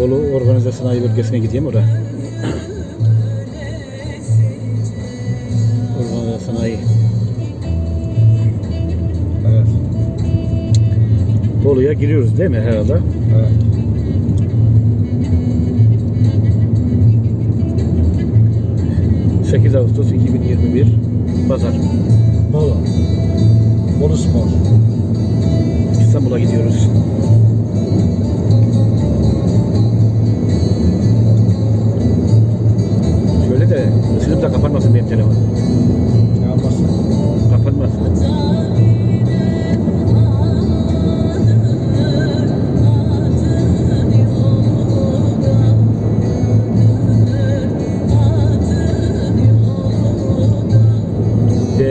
Bolu Organize Sanayi Bölgesi'ne gideyim oraya. Organize Sanayi. Evet. Bolu'ya giriyoruz değil mi herhalde? Evet. ...8 Ağustos 2021 Pazar. Bolu. Bolu Spor. İstanbul'a gidiyoruz.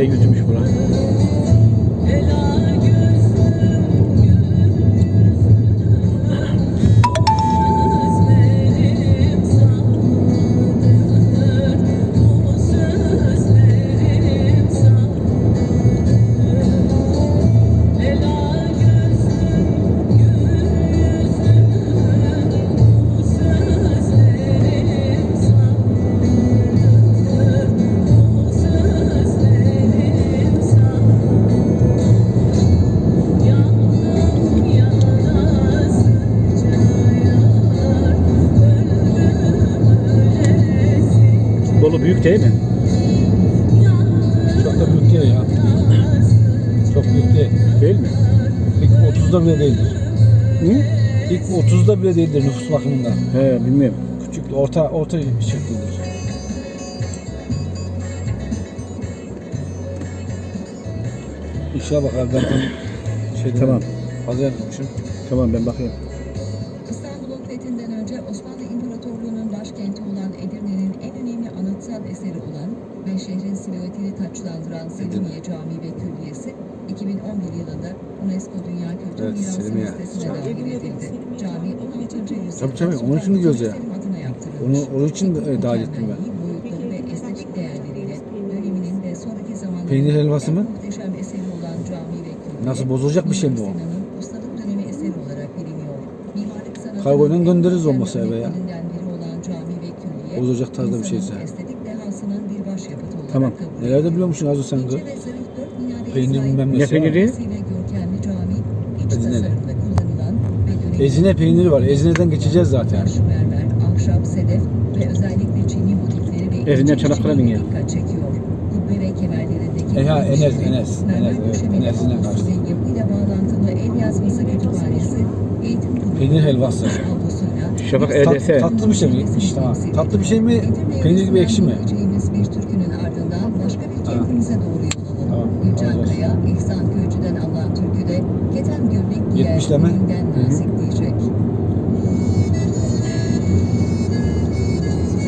Yüzmüş bura. Büyük değil mi? Çok da büyük değil ya. Çok büyük değil. Değil mi? İlk 30'da bile değildir. Hı? İlk 30'da bile değildir nüfus bakımından. He bilmiyorum. Küçük, orta, orta şekildir. İnşallah abi ben tam şeyden Tamam. fazla yapmışım. Tamam ben bakayım. İstanbul'un fethinden önce Osmanlı İmparatorluğu'nun başkenti olan Edirne'nin anıtsal eseri olan ve şehrin silüetini taçlandıran Selimiye Camii ve Külliyesi 2011 yılında UNESCO Dünya Kültür Evet, Mirası Selimiye. listesine dahil edildi. Cami 16. yüzyılda Tabii, tabii, onun için diyoruz ya. Onu, onun için de, e, dahil ettim ben. Boyutları ve estetik değerleriyle döneminin ve sonraki zamanların Peynir helvası mı? muhteşem eseri olan cami ve külliye. Nasıl, bozulacak bir şey mi Sinan'ın ustalık dönemi eseri olarak biliniyor. Mimarlık göndeririz olmasa eve ya. örneklerinden biri olan cami ve külliye, Bozulacak tarzda bir şeyse. Başyapıtı olarak Tamam. kabul Neler de ediliyor. biliyormuşsun Azu sen İnce kız. ve zarif dört minareye Peynir sahip bilmem Ne nesi. peyniri? görkemli cami, iç Ezine. tasarımda kullanılan ve dönemin Ezine peyniri var. Ezine'den geçeceğiz zaten. Taş, mermer, ahşap, sedef ve özellikle çini motifleri ve Ezine ince Çanakkale'nin işçiliği ya. dikkat çekiyor. Kubbe ve kemerlerindeki E işleri, Enes, Enes, mermer Enes, evet, döşemeli Enes'ine avlusu karşı. ve yapıyla bağlantılı el yazması kütüphanesi, eğitim kurumu, Peynir helvası. avlusuyla Şafak EDS. Tat- tatlı bir şey mi? İşte ha. Tatlı bir şey mi? Peynir gibi ekşi mi? 70'leme. elinden Hı hı.